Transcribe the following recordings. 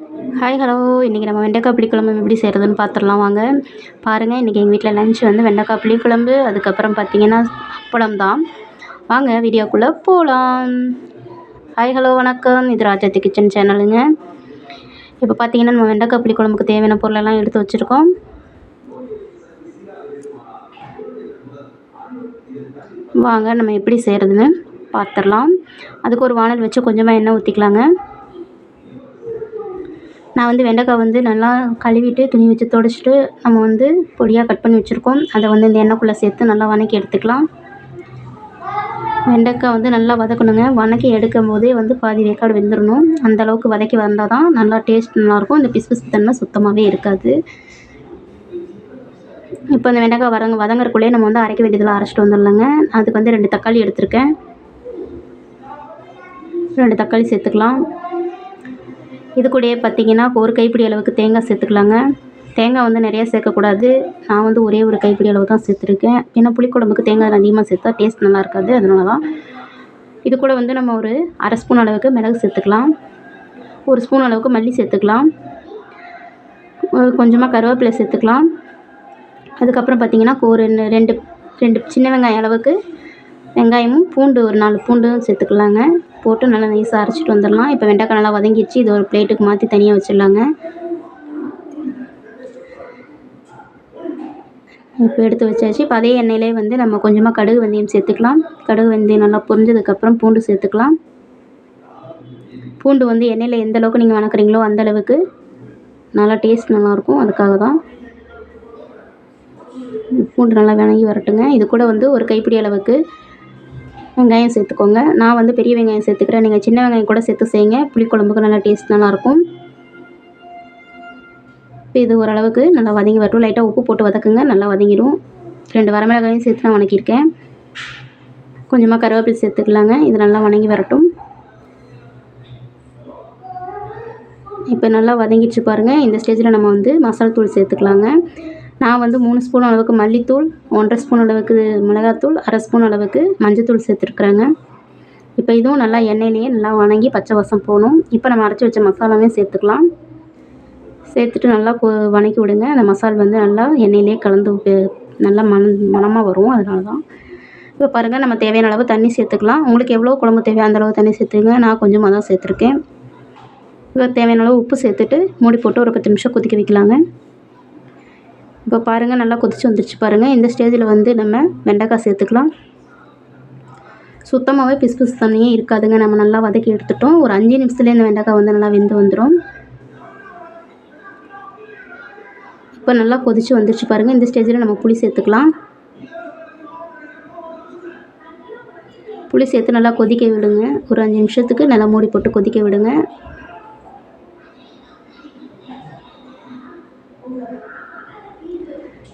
Hi hello இன்றைக்கி நம்ம வெண்டைக்காய் புளிக்குழம்பு எப்படி செய்கிறதுன்னு பார்த்துடலாம் வாங்க. பாருங்கள் இன்றைக்கி எங்கள் வீட்டில் லஞ்ச் வந்து வெண்டைக்காய் புளிக்குழம்பு அதுக்கப்புறம் பார்த்தீங்கன்னா அப்பளம் தான் வாங்க வீடியோக்குள்ளே போகலாம் ஹாய் ஹலோ வணக்கம். இது ராஜாத்தி கிச்சன் சேனலுங்க இப்போ பார்த்தீங்கன்னா நம்ம வெண்டைக்காய் புளிக்குழம்புக்கு தேவையான பொருளெல்லாம் எடுத்து வச்சுருக்கோம். வாங்க நம்ம எப்படி செய்கிறதுன்னு பார்த்துடலாம் அதுக்கு ஒரு வானல் வச்சு கொஞ்சமாக எண்ணெய் ஊற்றிக்கலாங்க நான் வந்து வெண்டைக்காய் வந்து நல்லா கழுவிட்டு துணி வச்சு துடைச்சிட்டு நம்ம வந்து பொடியாக கட் பண்ணி வச்சுருக்கோம். அதை வந்து இந்த எண்ணெய்க்குள்ளே சேர்த்து நல்லா வதக்கி எடுத்துக்கலாம். வெண்டைக்காய் வந்து நல்லா வதக்கணுங்க. வதக்கி எடுக்கும் போதே வந்து பாதி வேக்காடு வெந்துடணும் அந்தளவுக்கு வதக்கி வந்தால் தான் நல்லா டேஸ்ட் நல்லாயிருக்கும் இந்த பிசு பிசு தன்மை சுத்தமாகவே இருக்காது. இப்போ இந்த வெண்டைக்காய் வதங்க வதங்கறக்குள்ளேயே நம்ம வந்து அரைக்க வேண்டியதெல்லாம் அரைச்சிட்டு வந்துடலாங்க. அதுக்கு வந்து ரெண்டு தக்காளி எடுத்திருக்கேன். ரெண்டு தக்காளி சேர்த்துக்கலாம். இது கூடயே பார்த்தீங்கன்னா ஒரு கைப்பிடி அளவுக்கு தேங்காய் சேர்த்துக்கலாங்க. தேங்காய் வந்து நிறையா சேர்க்கக்கூடாது. நான் வந்து ஒரே ஒரு கைப்பிடி அளவு தான் சேர்த்துருக்கேன். ஏன்னா புளிக்குழம்புக்கு தேங்காய் அதிகமாக சேர்த்தா டேஸ்ட் நல்லா இருக்காது. அதனால தான் இது கூட வந்து நம்ம ஒரு அரை ஸ்பூன் அளவுக்கு மிளகு சேர்த்துக்கலாம். ஒரு ஸ்பூன் அளவுக்கு மல்லி சேர்த்துக்கலாம். கொஞ்சமாக கருவேப்பிலை சேர்த்துக்கலாம். அதுக்கப்புறம் பார்த்திங்கன்னா ஒரு ரெண்டு ரெண்டு சின்ன வெங்காயம் அளவுக்கு வெங்காயமும் பூண்டு ஒரு நாலு பூண்டும் சேர்த்துக்கலாங்க. போட்டு நல்லா நைஸாக அரைச்சிட்டு வந்துடலாம். இப்போ வெண்டைக்காய் நல்லா வதங்கிடுச்சு. இது ஒரு பிளேட்டுக்கு மாற்றி தனியாக வச்சிடலாங்க. இப்போ எடுத்து வச்சாச்சு. இப்போ அதே எண்ணெயிலே வந்து நம்ம கொஞ்சமாக கடுகு வெந்தயம் சேர்த்துக்கலாம். கடுகு வெந்தயம் நல்லா பொரிஞ்சதுக்கப்புறம் பூண்டு சேர்த்துக்கலாம். பூண்டு வந்து எண்ணெயில் எந்த அளவுக்கு நீங்கள் வணக்குறீங்களோ அந்த அளவுக்கு நல்லா டேஸ்ட் நல்லாயிருக்கும் அதுக்காக தான். பூண்டு நல்லா வணங்கி வரட்டுங்க. இது கூட வந்து ஒரு கைப்பிடி அளவுக்கு வெங்காயம் சேர்த்துக்கோங்க. நான் வந்து பெரிய வெங்காயம் சேர்த்துக்கிறேன். நீங்கள் சின்ன வெங்காயம் கூட சேர்த்து செய்யுங்க. புளிக்குழம்புக்கு நல்லா டேஸ்ட் நல்லாயிருக்கும் இப்போ இது ஓரளவுக்கு நல்லா வதங்கி வரட்டும். லைட்டாக உப்பு போட்டு வதக்குங்க. நல்லா வதங்கிடும். ரெண்டு வரமிளகாயும் சேர்த்து நான் வணக்கியிருக்கேன். கொஞ்சமாக கருவேப்பிலை சேர்த்துக்கலாங்க. இது நல்லா வணங்கி வரட்டும். இப்போ நல்லா வதங்கிடுச்சு பாருங்கள் இந்த ஸ்டேஜில் நம்ம வந்து மசாலா தூள் சேர்த்துக்கலாங்க. நான் வந்து மூணு ஸ்பூன் அளவுக்கு மல்லித்தூள் ஒன்றரை ஸ்பூன் அளவுக்கு மிளகாத்தூள் அரை ஸ்பூன் அளவுக்கு மஞ்சத்தூள் சேர்த்துருக்குறேங்க. இப்போ இதுவும் நல்லா எண்ணெயிலேயே நல்லா வணங்கி பச்சை வாசம் போகணும். இப்போ நம்ம அரைச்சி வச்ச மசாலாவே சேர்த்துக்கலாம். சேர்த்துட்டு நல்லா வணக்கி விடுங்க. அந்த மசால் வந்து நல்லா எண்ணெயிலே கலந்து நல்லா மணம் மணமாக வரும் அதனால தான் இப்போ பாருங்கள் நம்ம தேவையான அளவு தண்ணி சேர்த்துக்கலாம். உங்களுக்கு எவ்வளோ குழம்பு தேவையோ அந்தளவு தண்ணி சேர்த்துங்க நான் கொஞ்சமாக தான் சேர்த்துருக்கேன். இப்போ தேவையான அளவு உப்பு சேர்த்துட்டு மூடி போட்டு ஒரு பத்து நிமிஷம் கொதிக்க வைக்கலாங்க. இப்போ பாருங்கள் நல்லா கொதிச்சு வந்துருச்சு பாருங்கள் இந்த ஸ்டேஜில் வந்து நம்ம வெண்டைக்காய் சேர்த்துக்கலாம். சுத்தமாகவே பிசு பிசு தண்ணியே இருக்காதுங்க. நம்ம நல்லா வதக்கி எடுத்துட்டோம். ஒரு அஞ்சு நிமிஷத்துலேயே இந்த வெண்டைக்காய் வந்து நல்லா வெந்து வந்துடும் இப்போ நல்லா கொதிச்சு வந்துருச்சு பாருங்கள் இந்த ஸ்டேஜில் நம்ம புளி சேர்த்துக்கலாம். புளி சேர்த்து நல்லா கொதிக்க விடுங்க. ஒரு அஞ்சு நிமிஷத்துக்கு நல்லா மூடி போட்டு கொதிக்க விடுங்க.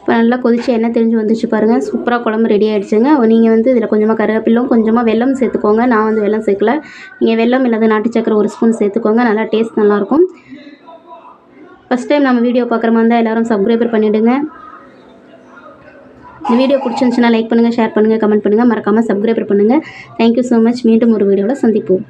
இப்போ நல்லா கொதிச்சு எண்ணெய் தெரிஞ்சு வந்துச்சு பாருங்கள் சூப்பராக குழம்பு ரெடி ஆகிடுச்சுங்க நீங்கள் வந்து இதில் கொஞ்சமாக கருவேப்பிலும் கொஞ்சமாக வெல்லம் சேர்த்துக்கோங்க. நான் வந்து வெள்ளம் சேர்க்கல. நீங்கள் வெள்ளம் இல்லாத நாட்டு சக்கரை ஒரு ஸ்பூன் சேர்த்துக்கோங்க. நல்லா டேஸ்ட் நல்லாயிருக்கும். ஃபஸ்ட் டைம் நம்ம வீடியோ பார்க்குற மாதிரி இருந்தால் எல்லோரும் சப்ஸ்கிரைபர் பண்ணிவிடுங்க இந்த வீடியோ பிடிச்சிருந்துச்சுன்னா லைக் பண்ணுங்கள் ஷேர் பண்ணுங்கள் கமெண்ட் பண்ணுங்கள் மறக்காமல் சப்ஸ்கிரைபர் பண்ணுங்கள் தேங்க்யூ ஸோ மச் மீண்டும் ஒரு வீடியோவில் சந்திப்போம்.